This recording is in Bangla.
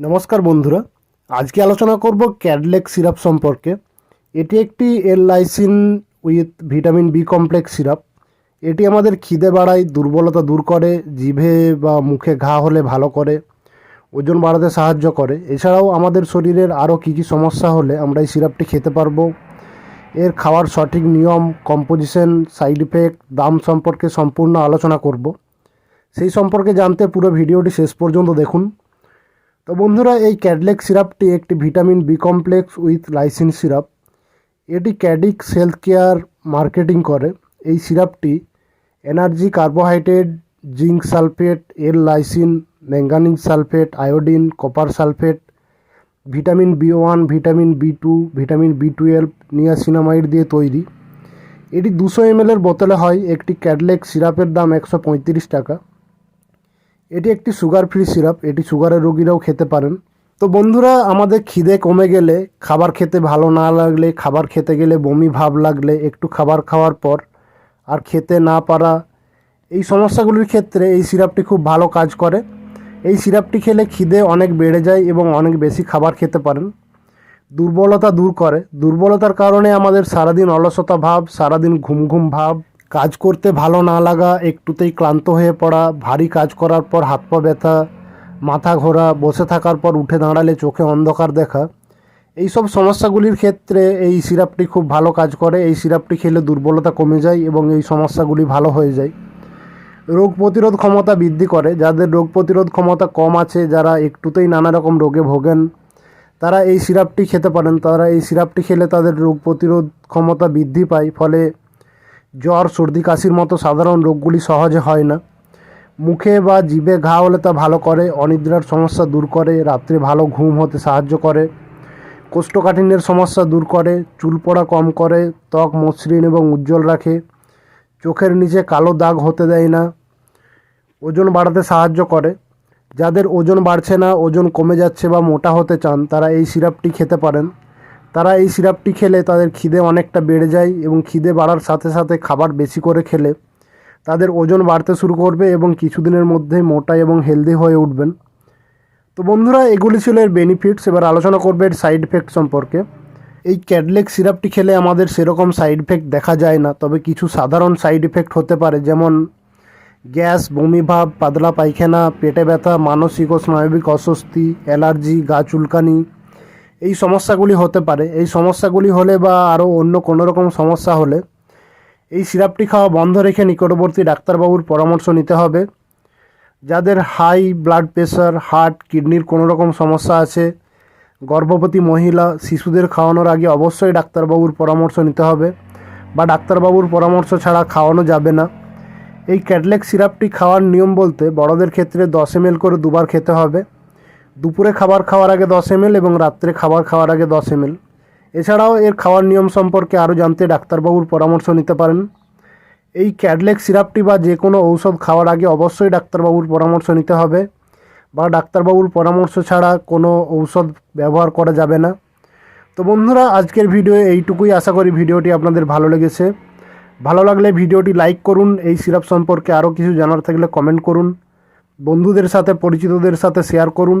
নমস্কার বন্ধুরা। আজকে আলোচনা করব ক্যাডলেক সিরাপ সম্পর্কে। এটি একটি L lysine with vitamin B complex syrup এটি আমাদের খিদে বাড়ায়, দুর্বলতা দূর করে, জিভে বা মুখে ঘা হলে ভালো করে, ওজন বাড়াতে সাহায্য করে। এছাড়াও আমাদের শরীরের আরও কী কী সমস্যা হলে আমরা এই সিরাপটি খেতে পারব। এর খাওয়ার সঠিক নিয়ম কম্পোজিশন সাইড ইফেক্ট দাম সম্পর্কে সম্পূর্ণ আলোচনা করব। সেই সম্পর্কে জানতে পুরো ভিডিওটি শেষ পর্যন্ত দেখুন। তো বন্ধুরা, এই ক্যাডলেক সিরাপটি একটি vitamin B complex with lysine syrup এটি ক্যাডিক হেলথ কেয়ার মার্কেটিং করে। এই সিরাপটি energy carbohydrate zinc sulphate L lysine manganese sulphate iodine copper sulphate vitamin B one vitamin B two vitamin B twelve niacinamide দিয়ে তৈরি। এটি দুশো এমএলের বোতলে হয়। একটি ক্যাডলেক সিরাপের দাম একশো পঁয়ত্রিশ টাকা। এটি একটি সুগার ফ্রি সিরাপ এটি সুগারের রোগীরাও খেতে পারেন। তো বন্ধুরা, আমাদের খিদে কমে গেলে, খাবার খেতে ভালো না লাগলে, খাবার খেতে গেলে বমি ভাব লাগলে, একটু খাবার খাওয়ার পর আর খেতে না পারা, এই সমস্যাগুলির ক্ষেত্রে এই সিরাপটি খুব ভালো কাজ করে। এই সিরাপটি খেলে খিদে অনেক বেড়ে যায় এবং অনেক বেশি খাবার খেতে পারেন। দুর্বলতা দূর করে। দুর্বলতার কারণে আমাদের সারাদিন অলসতা ভাব, সারাদিন ঘুম ঘুম ভাব কাজ করতে ভালো না লাগা, একটুতেই ক্লান্ত হয়ে পড়া, ভারী কাজ করার পর হাত পা ব্যথা, মাথা ঘোরা, বসে থাকার পর উঠে দাঁড়ালে চোখে অন্ধকার দেখা। এই সব সমস্যাগুলির ক্ষেত্রে এই সিরাপটি খুব ভালো কাজ করে। এই সিরাপটি খেলে দুর্বলতা কমে যায় এবং এই সমস্যাগুলি ভালো হয়ে যায়। রোগ প্রতিরোধ ক্ষমতা বৃদ্ধি করে। যাদের রোগ প্রতিরোধ ক্ষমতা কম আছে, যারা একটুতেই নানা রকম রোগে ভোগেন, তারা এই সিরাপটি খেতে পারেন। তারা এই সিরাপটি খেলে তাদের রোগ প্রতিরোধ ক্ষমতা বৃদ্ধি পায়। ফলে জ্বর, সর্দি, কাশির মতো সাধারণ রোগগুলি সহজে হয় না। মুখে বা জিভে ঘা হলে তা ভালো করে, অনিদ্রার সমস্যা দূর করে, রাত্রে ভালো ঘুম হতে সাহায্য করে, কোষ্ঠকাঠিন্যের সমস্যা দূর করে, চুল পড়া কম করে, ত্বক মসৃণ এবং উজ্জ্বল রাখে, চোখের নিচে কালো দাগ হতে দেয় না, ওজন বাড়াতে সাহায্য করে। যাদের ওজন বাড়ছে না, ওজন কমে যাচ্ছে বা মোটা হতে চান, তারা এই সিরাপটি খেতে পারেন। তারা এই সিরাপটি খেলে তাদের খিদে অনেকটা বেড়ে যায় এবং খিদে বাড়ার সাথে সাথে খাবার বেশি করে খেলে। তাদের ওজন বাড়তে শুরু করবে এবং কিছুদিনের মধ্যে মোটা এবং হেলদি হয়ে উঠবেন। তো বন্ধুরা, এগুলি ছিল এর বেনিফিটস এবার আলোচনা করবে এর সাইড ইফেক্ট সম্পর্কে। এই ক্যাডলেক সিরাপটি খেলে আমাদের সেরকম সাইড ইফেক্ট দেখা যায় না, তবে কিছু সাধারণ সাইড ইফেক্ট হতে পারে, যেমন গ্যাস, বমিভাব, পাতলা পায়খানা, পেটে ব্যথা, মানসিক ও স্নায়বিক অস্বস্তি, অ্যালার্জি, গা চুলকানি এই সমস্যাগুলি হতে পারে। এই সমস্যাগুলি হলে বা আরও অন্য কোনো রকম সমস্যা হলে এই সিরাপটি খাওয়া বন্ধ রেখে নিকটবর্তী ডাক্তারবাবুর পরামর্শ নিতে হবে। যাদের হাই ব্লাড প্রেশার হার্ট, কিডনির কোনো রকম সমস্যা আছে, গর্ভবতী মহিলা, শিশুদের খাওয়ানোর আগে অবশ্যই ডাক্তারবাবুর পরামর্শ নিতে হবে বা ডাক্তারবাবুর পরামর্শ ছাড়া খাওয়ানো যাবে না। এই ক্যাডলেক সিরাপটি খাওয়ার নিয়ম বলতে বড়দের ক্ষেত্রে দশ এম করে দুবার খেতে হবে। দুপুরে খাবার খাওয়ার আগে দশ এম এবং রাত্রে খাবার খাওয়ার আগে দশ এম এছাড়াও এর খাওয়ার নিয়ম সম্পর্কে আরও জানতে ডাক্তারবাবুর পরামর্শ নিতে পারেন। এই ক্যাডলেক সিরাপটি বা যে কোনো ঔষধ খাওয়ার আগে অবশ্যই ডাক্তারবাবুর পরামর্শ নিতে হবে বা ডাক্তারবাবুর পরামর্শ ছাড়া কোনো ঔষধ ব্যবহার করা যাবে না। তো বন্ধুরা, আজকের ভিডিও এইটুকুই। আশা করি ভিডিওটি আপনাদের ভালো লেগেছে। ভালো লাগলে ভিডিওটি লাইক করুন, এই সিরাপ সম্পর্কে আরও কিছু জানার থাকলে কমেন্ট করুন। বন্ধুদের সাথে, পরিচিতদের সাথে শেয়ার করুন।